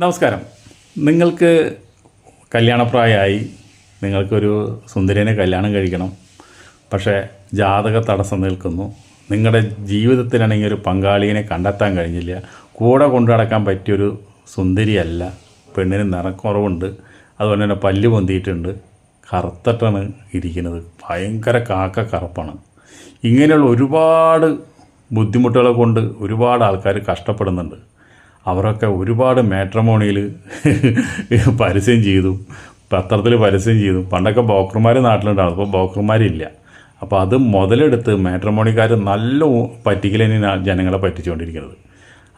നമസ്കാരം. നിങ്ങൾക്ക് കല്യാണപ്രായമായി നിങ്ങൾക്കൊരു സുന്ദരിനെ കല്യാണം കഴിക്കണം. പക്ഷേ ജാതക തടസ്സം നിൽക്കുന്നു. നിങ്ങളുടെ ജീവിതത്തിലാണെങ്കിൽ ഒരു പങ്കാളിയെ കണ്ടെത്താൻ കഴിഞ്ഞില്ല. കൂടെ കൊണ്ടു നടക്കാൻ പറ്റിയൊരു സുന്ദരിയല്ല. പെണ്ണിന് നിറക്കുറവുണ്ട്. അതുപോലെ തന്നെ പല്ല് പൊന്തിയിട്ടുണ്ട്. കറുത്തിട്ടാണ് ഇരിക്കുന്നത്. ഭയങ്കര കാക്ക കറുപ്പാണ്. ഇങ്ങനെയുള്ള ഒരുപാട് ബുദ്ധിമുട്ടുകളെ കൊണ്ട് ഒരുപാട് ആൾക്കാർ കഷ്ടപ്പെടുന്നുണ്ട്. അവരൊക്കെ ഒരുപാട് മാട്രമോണിയിൽ പരസ്യം ചെയ്തു. പത്രത്തിൽ പരസ്യം ചെയ്തു. പണ്ടൊക്കെ ബ്രോക്കർമാർ നാട്ടിലുണ്ടായിരുന്നു. ഇപ്പോൾ ബ്രോക്കർമാരില്ല അപ്പോൾ അത് മുതലെടുത്ത് മാട്രമോണിക്കാർ നല്ല പറ്റിക്കൽ പറ്റിക്കലിന് ജനങ്ങളെ പറ്റിച്ചുകൊണ്ടിരിക്കുന്നത്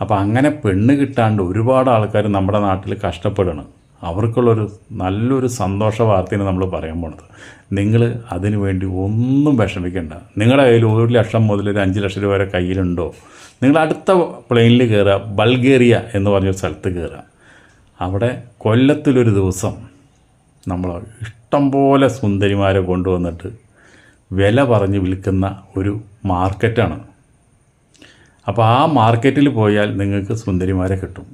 അപ്പോൾ അങ്ങനെ പെണ്ണ് കിട്ടാണ്ട് ഒരുപാട് ആൾക്കാർ നമ്മുടെ നാട്ടിൽ കഷ്ടപ്പെടണം. അവർക്കുള്ളൊരു നല്ലൊരു സന്തോഷ വാർത്തയാണ് നമ്മൾ പറയാൻ പോണത്. നിങ്ങൾ അതിനു വേണ്ടി ഒന്നും വിഷമിക്കേണ്ട. നിങ്ങളുടെ കയ്യിൽ ഒരു ലക്ഷം മുതൽ ഒരു അഞ്ച് ലക്ഷം രൂപ വരെ കയ്യിലുണ്ടോ? നിങ്ങൾ അടുത്ത പ്ലെയിനിൽ കയറുക ബൾഗേറിയ എന്ന് പറഞ്ഞൊരു സ്ഥലത്ത് കയറുക അവിടെ കൊല്ലത്തിലൊരു ദിവസം നമ്മൾ ഇഷ്ടംപോലെ സുന്ദരിമാരെ കൊണ്ടുവന്നിട്ട് വില പറഞ്ഞ് വിൽക്കുന്ന ഒരു മാർക്കറ്റാണ് അപ്പോൾ ആ മാർക്കറ്റിൽ പോയാൽ നിങ്ങൾക്ക് സുന്ദരിമാരെ കിട്ടും.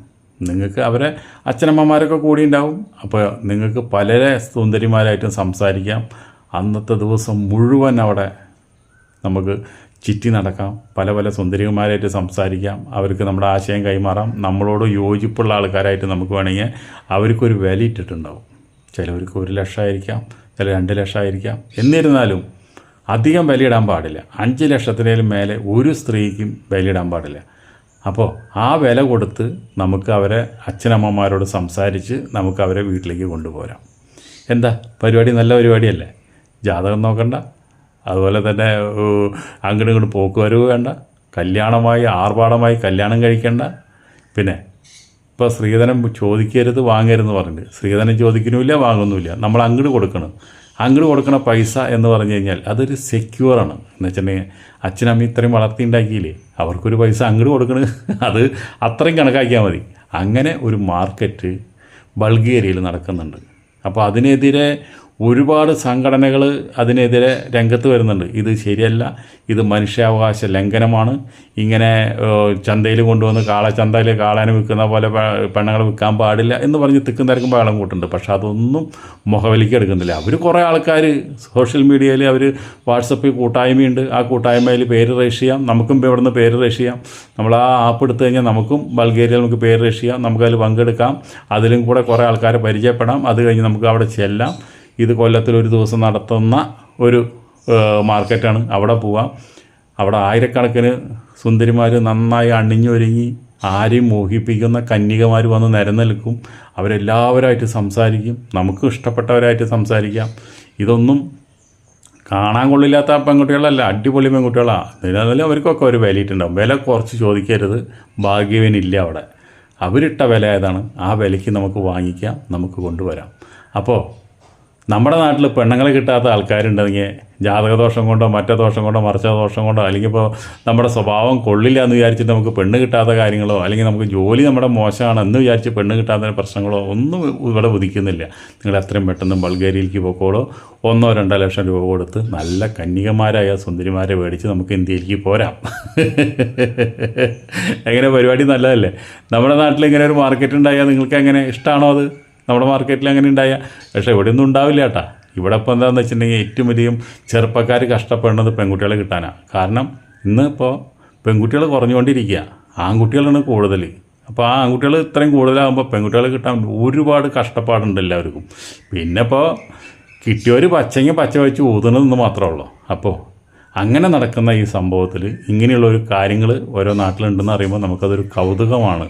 നിങ്ങൾക്ക് അവരെ അച്ഛനമ്മമാരൊക്കെ കൂടി ഉണ്ടാവും അപ്പോൾ നിങ്ങൾക്ക് പലരെ സുന്ദരിമാരായിട്ടും സംസാരിക്കാം. അന്നത്തെ ദിവസം മുഴുവൻ അവിടെ നമുക്ക് ചുറ്റി നടക്കാം. പല പല സുന്ദരിമാരായിട്ട് സംസാരിക്കാം. അവർക്ക് നമ്മുടെ ആശയം കൈമാറാം. നമ്മളോട് യോജിപ്പുള്ള ആൾക്കാരായിട്ട് നമുക്ക് വേണമെങ്കിൽ അവർക്കൊരു വില ഇട്ടിട്ടുണ്ടാവും ചിലവർക്ക് ഒരു ലക്ഷമായിരിക്കാം ചില രണ്ട് ലക്ഷമായിരിക്കാം. എന്നിരുന്നാലും അധികം വിലയിടാൻ പാടില്ല. അഞ്ച് ലക്ഷത്തിനേലും മേലെ ഒരു സ്ത്രീക്കും വിലയിടാൻ പാടില്ല. അപ്പോൾ ആ വില കൊടുത്ത് നമുക്ക് അവരെ അച്ഛനമ്മമാരോട് സംസാരിച്ച് നമുക്ക് അവരെ വീട്ടിലേക്ക് കൊണ്ടുപോരാം. എന്താ? പരിപാടി നല്ല പരിപാടിയല്ലേ? ജാതകം നോക്കണ്ട. അതുപോലെ തന്നെ അങ്ങോട്ടും ഇങ്ങോട്ടും പോക്ക് വരവ് വേണ്ട. കല്യാണമായി ആർഭാടമായി കല്യാണം കഴിക്കേണ്ട. പിന്നെ ഇപ്പോൾ സ്ത്രീധനം ചോദിക്കരുത് വാങ്ങരുതെന്ന് പറഞ്ഞിട്ട്. സ്ത്രീധനം ചോദിക്കുന്നുമില്ല വാങ്ങുന്നുമില്ല. നമ്മൾ അങ്ങോട്ട് കൊടുക്കണം. അങ്ങോട്ട് കൊടുക്കുന്ന പൈസ എന്ന് പറഞ്ഞു കഴിഞ്ഞാൽ അതൊരു സെക്യൂറാണ് എന്ന് വെച്ചിട്ടുണ്ടെങ്കിൽ അച്ഛനമ്മ ഇത്രയും വളർത്തിണ്ടാക്കിയില്ലേ അവർക്കൊരു പൈസ അങ്ങോട്ട് കൊടുക്കണത് അത് അത്രയും കണക്കാക്കിയാൽ മതി. അങ്ങനെ ഒരു മാർക്കറ്റ് ബൾഗേരിയയിൽ നടക്കുന്നുണ്ട്. അപ്പോൾ അതിനെതിരെ ഒരുപാട് സംഘടനകൾ അതിനെതിരെ രംഗത്ത് വരുന്നുണ്ട്. ഇത് ശരിയല്ല. ഇത് മനുഷ്യാവകാശ ലംഘനമാണ്. ഇങ്ങനെ ചന്തയിൽ കൊണ്ടുവന്ന് കാള ചന്തയിൽ കാളാനെ വിൽക്കുന്ന പോലെ പെണ്ണുങ്ങൾ വിൽക്കാൻ പാടില്ല എന്ന് പറഞ്ഞ് തിക്കും തിരക്കും ബഹളം കൂട്ടുണ്ട് പക്ഷെ അതൊന്നും മുഖവിലേക്ക് എടുക്കുന്നില്ല. അവർ കുറേ ആൾക്കാർ സോഷ്യൽ മീഡിയയിൽ അവർ വാട്സപ്പിൽ കൂട്ടായ്മയുണ്ട്. ആ കൂട്ടായ്മയിൽ പേര് രജിസ്റ്റർ ചെയ്യാം. നമുക്കും ഇവിടുന്ന് പേര് രജിസ്റ്റർ ചെയ്യാം. നമ്മൾ ആ ആപ്പ് എടുത്തു കഴിഞ്ഞാൽ നമുക്കും ബൾഗേരിയയിൽ നമുക്ക് പേര് രജിസ്റ്റർ ചെയ്യാം. നമുക്കതിൽ പങ്കെടുക്കാം. അതിലും കൂടെ കുറേ ആൾക്കാരെ പരിചയപ്പെടാം. അത് കഴിഞ്ഞ് നമുക്ക് അവിടെ ചെല്ലാം. ഇത് കൊല്ലത്തിൽ ഒരു ദിവസം നടത്തുന്ന ഒരു മാർക്കറ്റാണ്. അവിടെ പോവാം. അവിടെ ആയിരക്കണക്കിന് സുന്ദരിമാർ നന്നായി അണിഞ്ഞൊരുങ്ങി ആരെയും മോഹിപ്പിക്കുന്ന കന്യകമാർ വന്ന് നിരനിൽക്കും അവരെല്ലാവരുമായിട്ട് സംസാരിക്കും. നമുക്ക് ഇഷ്ടപ്പെട്ടവരായിട്ട് സംസാരിക്കാം. ഇതൊന്നും കാണാൻ കൊള്ളില്ലാത്ത പെൺകുട്ടികളല്ല അടിപൊളി പെൺകുട്ടികളാണ് എന്നാലും അവർക്കൊക്കെ ഒരു വിലയിട്ടുണ്ടാവും. വില കുറച്ച് ചോദിക്കരുത്. ഭാഗ്യവനില്ല അവിടെ. അവരിട്ട വില ഏതാണ്? ആ വിലയ്ക്ക് നമുക്ക് വാങ്ങിക്കാം നമുക്ക് കൊണ്ടുവരാം. അപ്പോൾ നമ്മുടെ നാട്ടിൽ പെണ്ണുങ്ങളെ കിട്ടാത്ത ആൾക്കാരുണ്ടെങ്കിൽ ജാതകദോഷം കൊണ്ടോ മറ്റേ ദോഷം കൊണ്ടോ മറിച്ച ദോഷം കൊണ്ടോ അല്ലെങ്കിൽ ഇപ്പോൾ നമ്മുടെ സ്വഭാവം കൊള്ളില്ല എന്ന് വിചാരിച്ചിട്ട് നമുക്ക് പെണ്ണ് കിട്ടാത്ത കാര്യങ്ങളോ അല്ലെങ്കിൽ നമുക്ക് ജോലി നമ്മുടെ മോശമാണ് എന്ന് വിചാരിച്ച് പെണ്ണ് കിട്ടാത്ത പ്രശ്നങ്ങളോ ഒന്നും ഇവിടെ ഉദിക്കുന്നില്ല. നിങ്ങൾ എത്രയും പെട്ടെന്ന് ബൾഗേരിയയിലേക്ക് പോക്കോളോ. ഒന്നോ രണ്ടോ ലക്ഷം രൂപ കൊടുത്ത് നല്ല കന്യകമാരായ സുന്ദരിമാരെ മേടിച്ച് നമുക്ക് ഇന്ത്യയിലേക്ക് പോരാം. എങ്ങനെ പരിപാടി നല്ലതല്ലേ? നമ്മുടെ നാട്ടിൽ ഇങ്ങനെ ഒരു മാർക്കറ്റ് ഉണ്ടായാൽ നിങ്ങൾക്ക് എങ്ങനെ? ഇഷ്ടമാണോ അത്? നമ്മുടെ മാർക്കറ്റിൽ അങ്ങനെ ഉണ്ടായ പക്ഷേ ഇവിടെ ഒന്നും ഉണ്ടാവില്ല കേട്ടാ. ഇവിടെ ഇപ്പോൾ എന്താണെന്ന് വെച്ചിട്ടുണ്ടെങ്കിൽ ഏറ്റവും വലിയ ചെറുപ്പക്കാർ കഷ്ടപ്പെടുന്നത് പെൺകുട്ടികളെ കിട്ടാനാണ് കാരണം ഇന്ന് ഇപ്പോൾ പെൺകുട്ടികൾ കുറഞ്ഞുകൊണ്ടിരിക്കുക ആൺകുട്ടികളാണ് കൂടുതൽ അപ്പോൾ ആ ആൺകുട്ടികൾ ഇത്രയും കൂടുതലാകുമ്പോൾ പെൺകുട്ടികളെ കിട്ടാൻ ഒരുപാട് കഷ്ടപ്പാടുണ്ട് എല്ലാവർക്കും. പിന്നെ ഇപ്പോൾ കിട്ടിയവർ പച്ചങ്ങി പച്ച വെച്ച് ഊതുന്നതെന്ന് മാത്രമേ ഉള്ളൂ. അപ്പോൾ അങ്ങനെ നടക്കുന്ന ഈ സംഭവത്തിൽ ഇങ്ങനെയുള്ള ഒരു കാര്യങ്ങൾ ഓരോ നാട്ടിലുണ്ടെന്ന് അറിയുമ്പോൾ നമുക്കതൊരു കൗതുകമാണ്.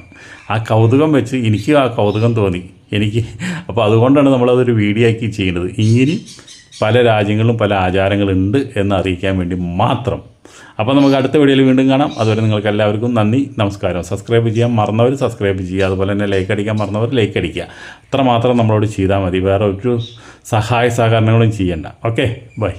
ആ കൗതുകം വെച്ച് എനിക്ക് ആ കൗതുകം തോന്നി. എനിക്ക് അപ്പോൾ അതുകൊണ്ടാണ് നമ്മളതൊരു വീഡിയോ ആക്കി ചെയ്യുന്നത്. ഇങ്ങനെ പല രാജ്യങ്ങളിലും പല ആചാരങ്ങളുണ്ട് എന്ന് അറിയിക്കാൻ വേണ്ടി മാത്രം. അപ്പോൾ നമുക്ക് അടുത്ത വീഡിയോയിൽ വീണ്ടും കാണാം. അതുവരെ നിങ്ങൾക്ക് എല്ലാവർക്കും നന്ദി നമസ്കാരം. സബ്സ്ക്രൈബ് ചെയ്യാൻ മറന്നവർ സബ്സ്ക്രൈബ് ചെയ്യുക. അതുപോലെ തന്നെ ലൈക്ക് അടിക്കാൻ മറന്നവർ ലൈക്ക് അടിക്കുക. അത്രമാത്രം നമ്മളോട് ചെയ്താൽ മതി. വേറെ ഒരു സഹായ സഹകരണങ്ങളും ചെയ്യണ്ട. Okay bye